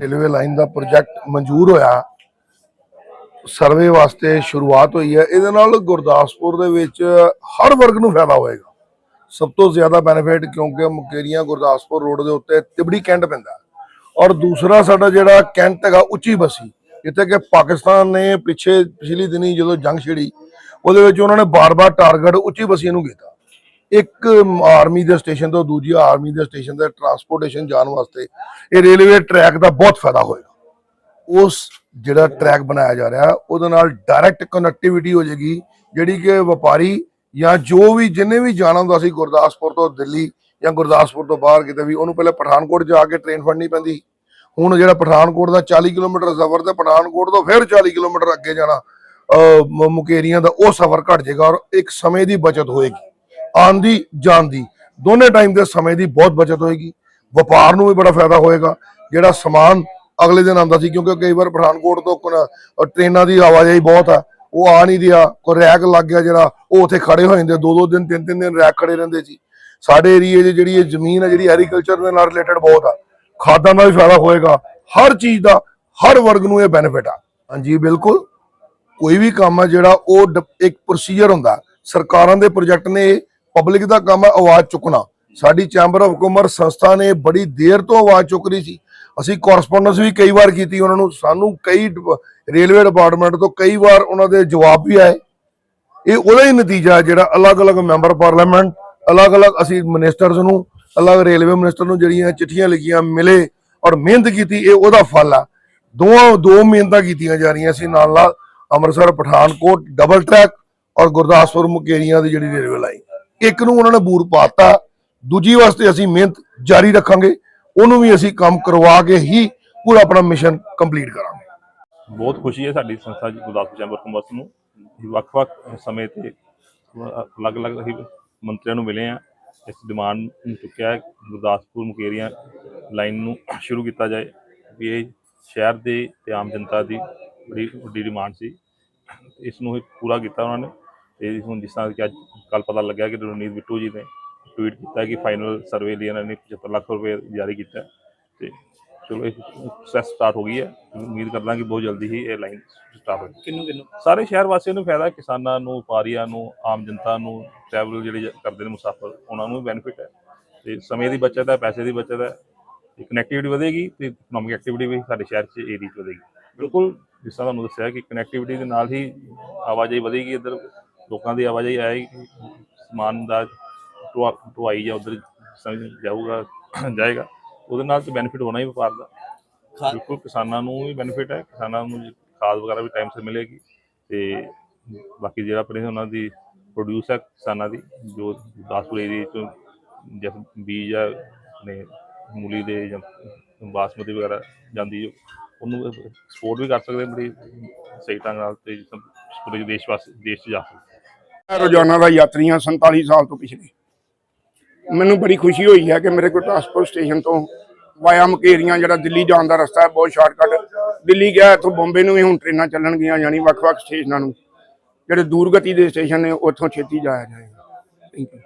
Railway line ਦਾ project ਮਨਜ਼ੂਰ ਹੋਇਆ। Survey ਵਾਸਤੇ ਸ਼ੁਰੂਆਤ ਹੋਈ ਹੈ। ਇਹਦੇ ਨਾਲ ਗੁਰਦਾਸਪੁਰ ਦੇ ਵਿੱਚ ਹਰ ਵਰਗ ਨੂੰ ਫਾਇਦਾ ਹੋਏਗਾ। ਸਭ ਤੋਂ ਜ਼ਿਆਦਾ ਬੈਨੀਫਿਟ ਕਿਉਂਕਿ ਮੁਕੇਰੀਆਂ ਗੁਰਦਾਸਪੁਰ ਰੋਡ ਦੇ ਉੱਤੇ ਤਿਬੜੀ ਕੈਂਟ ਪੈਂਦਾ ਔਰ ਦੂਸਰਾ ਸਾਡਾ ਜਿਹੜਾ ਕੈਂਟ ਹੈਗਾ, ਉੱਚੀ ਬਸੀ। ਜਿੱਥੇ ਕਿ ਪਾਕਿਸਤਾਨ ਨੇ ਪਿੱਛੇ ਪਿਛਲੀ ਦਿਨੀ ਜਦੋਂ ਜੰਗ ਛਿੜੀ, ਉਹਦੇ ਵਿੱਚ ਉਹਨਾਂ ਨੇ ਬਾਰ-ਬਾਰ ਟਾਰਗੇਟ ਉੱਚੀ ਬਸੀ ਨੂੰ ਕੀਤਾ। ਇੱਕ ਆਰਮੀ ਦੇ ਸਟੇਸ਼ਨ ਤੋਂ ਦੂਜੀ ਆਰਮੀ ਦੇ ਸਟੇਸ਼ਨ ਦਾ ਟਰਾਂਸਪੋਰਟੇਸ਼ਨ ਜਾਣ ਵਾਸਤੇ ਇਹ ਰੇਲਵੇ ਟਰੈਕ ਦਾ ਬਹੁਤ ਫਾਇਦਾ ਹੋਏਗਾ ਉਸ ਜਿਹੜਾ ਟਰੈਕ ਬਣਾਇਆ ਜਾ ਰਿਹਾ, ਉਹਦੇ ਨਾਲ ਡਾਇਰੈਕਟ ਕਨੈਕਟੀਵਿਟੀ ਹੋ ਜਾਏਗੀ, ਜਿਹੜੀ ਕਿ ਵਪਾਰੀ ਜਾਂ ਜੋ ਵੀ, ਜਿੰਨੇ ਵੀ ਜਾਣਾ ਹੁੰਦਾ ਸੀ ਗੁਰਦਾਸਪੁਰ ਤੋਂ ਦਿੱਲੀ ਜਾਂ ਗੁਰਦਾਸਪੁਰ ਤੋਂ ਬਾਹਰ ਕਿਤੇ ਵੀ, ਉਹਨੂੰ ਪਹਿਲੇ ਪਠਾਨਕੋਟ ਜਾ ਕੇ ਟ੍ਰੇਨ ਫੜਨੀ ਪੈਂਦੀ। ਹੁਣ ਜਿਹੜਾ ਪਠਾਨਕੋਟ ਦਾ 40 ਕਿਲੋਮੀਟਰ ਸਫ਼ਰ ਤੇ ਪਠਾਨਕੋਟ ਤੋਂ ਫਿਰ 40 ਕਿਲੋਮੀਟਰ ਅੱਗੇ ਜਾਣਾ ਮੁਕੇਰੀਆਂ ਦਾ ਉਹ ਸਫ਼ਰ ਘਟ ਜਾਏਗਾ ਔਰ ਇੱਕ ਸਮੇਂ ਦੀ ਬਚਤ ਹੋਏਗੀ। ਆਉਣ ਦੀ ਜਾਣ ਦੀ ਦੋਨੇ ਟਾਈਮ ਦੇ ਸਮੇਂ ਦੀ ਬਹੁਤ ਬਚਤ ਹੋਏਗੀ। ਵਪਾਰ ਨੂੰ ਵੀ ਬੜਾ ਫਾਇਦਾ ਹੋਏਗਾ। ਜਿਹੜਾ ਸਮਾਨ ਅਗਲੇ ਦਿਨ ਆਉਂਦਾ ਸੀ, ਕਿਉਂਕਿ ਕਈ ਵਾਰ ਪਠਾਨਕੋਟ ਤੋਂ ਕੋਨ- ਟ੍ਰੇਨਾਂ ਦੀ ਆਵਾਜਾਈ ਬਹੁਤ ਆ, ਉਹ ਆ ਨਹੀਂ ਰਿਹਾ ਕੋਈ ਰੈਕ ਲੱਗ ਗਿਆ ਜਿਹੜਾ, ਉਹ ਉੱਥੇ ਖੜੇ ਹੋ ਜਾਂਦੇ ਦੋ ਦੋ ਦਿਨ ਤਿੰਨ ਤਿੰਨ ਦਿਨ ਰੈਕ ਖੜੇ ਰਹਿੰਦੇ ਸੀ। ਸਾਡੇ ਏਰੀਏ 'ਚ ਜਿਹੜੀ ਇਹ ਜ਼ਮੀਨ ਹੈ ਜਿਹੜੀ ਐਗਰੀਕਲਚਰ ਦੇ ਨਾਲ ਰਿਲੇਟਡ ਬਹੁਤ ਆ। ਖਾਦਾਂ ਦਾ ਵੀ ਫਾਇਦਾ ਹੋਏਗਾ। ਹਰ ਚੀਜ਼ ਦਾ, ਹਰ ਵਰਗ ਨੂੰ ਇਹ ਬੈਨੀਫਿਟ ਆ। ਹਾਂਜੀ, ਬਿਲਕੁਲ। ਕੋਈ ਵੀ ਕੰਮ ਆ ਜਿਹੜਾ, ਉਹ ਇੱਕ ਪ੍ਰੋਸੀਜਰ ਹੁੰਦਾ। ਸਰਕਾਰਾਂ ਦੇ ਪ੍ਰੋਜੈਕਟ ਨੇ ਪਬਲਿਕ ਦਾ ਕੰਮ ਹੈ ਆਵਾਜ਼ ਚੁੱਕਣਾ। ਸਾਡੀ ਚੈਂਬਰ ਆਫ ਕਾਮਰਸ ਸੰਸਥਾ ਨੇ ਬੜੀ ਦੇਰ ਤੋਂ ਆਵਾਜ਼ ਚੁੱਕ ਰਹੀ ਸੀ। ਅਸੀਂ ਕੋਰਸਪੋਂਡੈਂਸ ਵੀ ਕਈ ਵਾਰ ਕੀਤੀ ਉਹਨਾਂ ਨੂੰ। ਸਾਨੂੰ ਕਈ ਰੇਲਵੇ ਡਿਪਾਰਟਮੈਂਟ ਤੋਂ ਕਈ ਵਾਰ ਉਹਨਾਂ ਦੇ ਜਵਾਬ ਵੀ ਆਏ। ਇਹ ਉਹਦਾ ਹੀ ਨਤੀਜਾ ਹੈ ਜਿਹੜਾ ਅਲੱਗ-ਅਲੱਗ ਮੈਂਬਰ ਪਾਰਲੀਮੈਂਟ ਅਲੱਗ-ਅਲੱਗ ਅਸੀਂ ਮਿਨਿਸਟਰਸ ਨੂੰ, ਅਲੱਗ ਰੇਲਵੇ ਮਿਨਿਸਟਰ ਨੂੰ ਜਿਹੜੀਆਂ ਚਿੱਠੀਆਂ ਲਿਖੀਆਂ ਮਿਲੇ ਔਰ ਮਿਹਨਤ ਕੀਤੀ, ਇਹ ਉਹਦਾ ਫਲ ਆ ਦੋਵਾਂ, ਦੋ ਮਿਹਨਤਾਂ ਕੀਤੀਆਂ ਜਾ ਰਹੀਆਂ ਸੀ। ਨਾਲ ਨਾਲ ਅੰਮ੍ਰਿਤਸਰ, ਪਠਾਨਕੋਟ ਡਬਲ ਟਰੈਕ ਔਰ ਗੁਰਦਾਸਪੁਰ ਮੁਕੇਰੀਆਂ ਦੀ ਜਿਹੜੀ ਰੇਲਵੇ ਲਾਈਨ ਇੱਕ ਨੂੰ ਉਹਨਾਂ ਨੇ ਬੂਰ ਪਾਤਾ, ਦੂਜੀ ਵਾਸਤੇ ਅਸੀਂ ਮਿਹਨਤ ਜਾਰੀ ਰੱਖਾਂਗੇ, ਉਹਨੂੰ ਵੀ ਅਸੀਂ ਕੰਮ ਕਰਵਾ ਕੇ ਹੀ ਪੂਰਾ ਆਪਣਾ ਮਿਸ਼ਨ ਕੰਪਲੀਟ ਕਰਾਂਗੇ। ਬਹੁਤ ਖੁਸ਼ੀ ਹੈ ਸਾਡੀ ਸੰਸਥਾ ਜੀ ਗੁਰਦਾਸਪੁਰ ਚੈਂਬਰ ਕਾਮਰਸ ਨੂੰ। ਵੱਖ-ਵੱਖ ਸਮੇਂ ਤੇ ਅਲੱਗ-ਅਲੱਗ ਅਸੀਂ ਮੰਤਰੀਆਂ ਨੂੰ ਮਿਲੇ ਆ ਇਸ ਡਿਮਾਂਡ ਨੂੰ ਚੁੱਕਿਆ ਹੈ। ਗੁਰਦਾਸਪੁਰ ਮੁਕੇਰੀਆਂ ਲਾਈਨ ਨੂੰ ਸ਼ੁਰੂ ਕੀਤਾ ਜਾਏ। ਵੀ ਇਹ ਸ਼ਹਿਰ ਦੇ ਤੇ ਆਮ ਜਨਤਾ ਦੀ ਬੜੀ ਵੱਡੀ ਡਿਮਾਂਡ ਸੀ। ਇਸ ਨੂੰ ਹੀ ਪੂਰਾ ਕੀਤਾ ਉਹਨਾਂ ਨੇ। ਤੇ ਹੁਣ ਜਿਸ ਤਰ੍ਹਾਂ ਕਿ ਅੱਜ ਕੱਲ ਪਤਾ ਲੱਗਿਆ ਕਿ ਰਣਜੀਤ ਬਿੱਟੂ ਜੀ ਨੇ ਟਵੀਟ ਕੀਤਾ ਕਿ ਫਾਈਨਲ ਸਰਵੇ ਲਈ ਇਹਨਾਂ ਨੇ 75 ਲੱਖ ਰੁਪਏ ਜਾਰੀ ਕੀਤਾ ਤੇ ਚਲੋ ਇਹ ਪ੍ਰੋਸੈਸ ਸਟਾਰਟ ਹੋ ਗਈ ਹੈ। ਉਮੀਦ ਕਰਦਾ ਕਿ ਬਹੁਤ ਜਲਦੀ ਹੀ ਇਹ ਲਾਈਨ ਸਟਾਰਟ ਹੋ ਕਿੰਨੂੰ ਕਿੰਨੂੰ? ਸਾਰੇ ਸ਼ਹਿਰ ਵਾਸੀਆਂ ਨੂੰ ਫਾਇਦਾ ਕਿਸਾਨਾਂ ਨੂੰ ਵਪਾਰੀਆਂ ਨੂੰ ਆਮ ਜਨਤਾ ਨੂੰ ਟਰੈਵਲ ਜਿਹੜੇ ਕਰਦੇ ਨੇ ਮੁਸਾਫਰ ਉਹਨਾਂ ਨੂੰ ਬੈਨੀਫਿਟ ਹੈ। ਤੇ ਸਮੇਂ ਦੀ ਬਚਤ ਹੈ ਪੈਸੇ ਦੀ ਬਚਤ ਹੈ। ਤੇ ਕਨੈਕਟੀਵਿਟੀ ਵਧੇਗੀ ਤੇ ਇਕਨੋਮਿਕ ਐਕਟੀਵਿਟੀ ਵੀ ਸਾਡੇ ਸ਼ਹਿਰ 'ਚ ਏਰੀਆ 'ਚ ਵਧੇਗੀ। ਬਿਲਕੁਲ ਜਿਸ ਤਰ੍ਹਾਂ ਤੁਹਾਨੂੰ ਦੱਸਿਆ ਕਿ ਕਨੈਕਟੀਵਿਟੀ ਦੇ ਨਾਲ ਹੀ ਆਵਾਜਾਈ ਵਧੇਗੀ ਇੱਧਰ। ਲੋਕਾਂ ਦੀ ਆਵਾਜਾਈ ਆਏਗੀ ਸਮਾਨ ਦਾ ਢੁਆਈ ਜਾਂ ਉਧਰ ਜਾਊਗਾ ਜਾਏਗਾ ਉਹਦੇ ਨਾਲ ਤੇ ਬੈਨੀਫਿਟ ਹੋਣਾ ਹੀ ਵਪਾਰ ਦਾ। ਬਿਲਕੁਲ ਕਿਸਾਨਾਂ ਨੂੰ ਵੀ ਬੈਨੀਫਿਟ ਹੈ ਕਿਸਾਨਾਂ ਨੂੰ ਖਾਦ ਵਗੈਰਾ ਵੀ ਟਾਈਮ ਸਿਰ ਮਿਲੇਗੀ ਤੇ ਬਾਕੀ ਜਿਹੜਾ ਆਪਣੇ ਉਹਨਾਂ ਦੀ ਪ੍ਰੋਡਿਊਸ ਹੈ ਕਿਸਾਨਾਂ ਦੀ ਜੋ ਗੁਰਦਾਸਪੁਰ ਏਰੀਏ ਤੋਂ ਜਿਸ ਬੀਜ ਆ ਨੇ ਮੂਲੀ ਦੇ ਜਾਂ ਬਾਸਮਤੀ ਵਗੈਰਾ ਜਾਂਦੀ ਜੋ ਉਹਨੂੰ ਸਪੋਰਟ ਵੀ ਕਰ ਸਕਦੇ ਬੜੀ ਸਹੀ ਢੰਗ ਨਾਲ ਤੇ ਜਿਸ ਤਰ੍ਹਾਂ ਪੂਰੇ ਦੇਸ਼ ਵਾਸਤੇ ਦੇਸ਼ 'ਚ ਜਾ ਸਕਦੇ ਰੋਜ਼ਾਨਾ ਦਾ ਯਾਤਰੀ ਹਾਂ 47 ਸਾਲ ਤੋਂ ਪਿਛਲੇ। ਮੈਨੂੰ ਬੜੀ ਖੁਸ਼ੀ ਹੋਈ ਹੈ ਕਿ ਮੇਰੇ ਗੁਰਦਾਸਪੁਰ ਸਟੇਸ਼ਨ ਤੋਂ ਵਾਇਆ ਮਕੇਰੀਆਂ, ਜਿਹੜਾ ਦਿੱਲੀ ਜਾਣ ਦਾ ਰਸਤਾ ਹੈ, ਬਹੁਤ ਸ਼ਾਰਟਕਟ। ਦਿੱਲੀ ਗਿਆ, ਇੱਥੋਂ ਬੰਬੇ ਨੂੰ ਵੀ ਹੁਣ ਟ੍ਰੇਨਾਂ ਚੱਲਣਗੀਆਂ ਯਾਨੀ ਵੱਖ-ਵੱਖ ਸਟੇਸ਼ਨਾਂ ਨੂੰ। ਜਿਹੜੇ ਦੂਰ ਗਤੀ ਦੇ ਸਟੇਸ਼ਨ ਨੇ, ਉੱਥੋਂ ਛੇਤੀ ਜਾਇਆ ਜਾਏਗਾ। Thank you